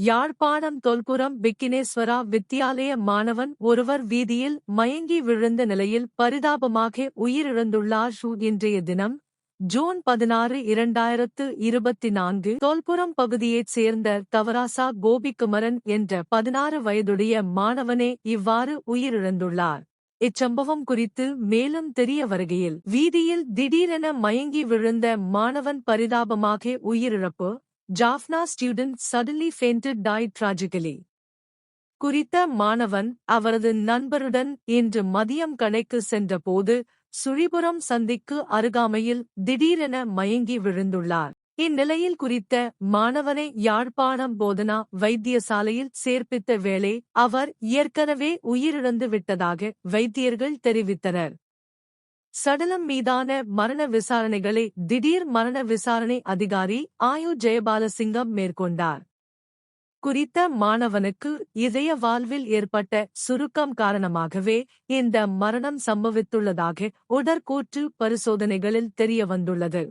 யாழ்ப்பாணம் தொல்புரம் விக்கினேஸ்வரா வித்தியாலய மாணவன் ஒருவர் வீதியில் மயங்கி விழுந்த நிலையில் பரிதாபமாக உயிரிழந்துள்ளார் ஷூ இன்றைய தினம் ஜூன் பதினாறு இரண்டாயிரத்து இருபத்தி நான்கு தொல்புரம் பகுதியைச் சேர்ந்த தவராசா கோபிக்குமரன் என்ற பதினாறு வயதுடைய மாணவனே இவ்வாறு உயிரிழந்துள்ளார். இச்சம்பவம் குறித்து மேலும் தெரிய வருகையில் வீதியில் திடீரென மயங்கி விழுந்த மாணவன் பரிதாபமாக உயிரிழப்பு Jaffna student suddenly fainted died tragically குறித்த மாணவன் அவரது நண்பருடன் இன்று மதியம் கடைக்கு சென்றபோது சுழிபுரம் சந்திக்கு அருகாமையில் திடீரென மயங்கி விழுந்துள்ளார். இந்நிலையில் குறித்த மாணவனை யாழ்ப்பாணம் போதனா வைத்தியசாலையில் சேர்ப்பித்த வேளை அவர் ஏற்கனவே உயிரிழந்து விட்டதாக வைத்தியர்கள் தெரிவித்தனர். சடலம் மீதான மரண விசாரணைகளை திடீர் மரண விசாரணை அதிகாரி ஆயு ஜெயபாலசிங்கம் மேற்கொண்டார். குறித்த மாணவனுக்கு இதய வாழ்வில் ஏற்பட்ட சுருக்கம் காரணமாகவே இந்த மரணம் சம்பவித்துள்ளதாக உடற்கூற்று பரிசோதனைகளில் தெரியவந்துள்ளது.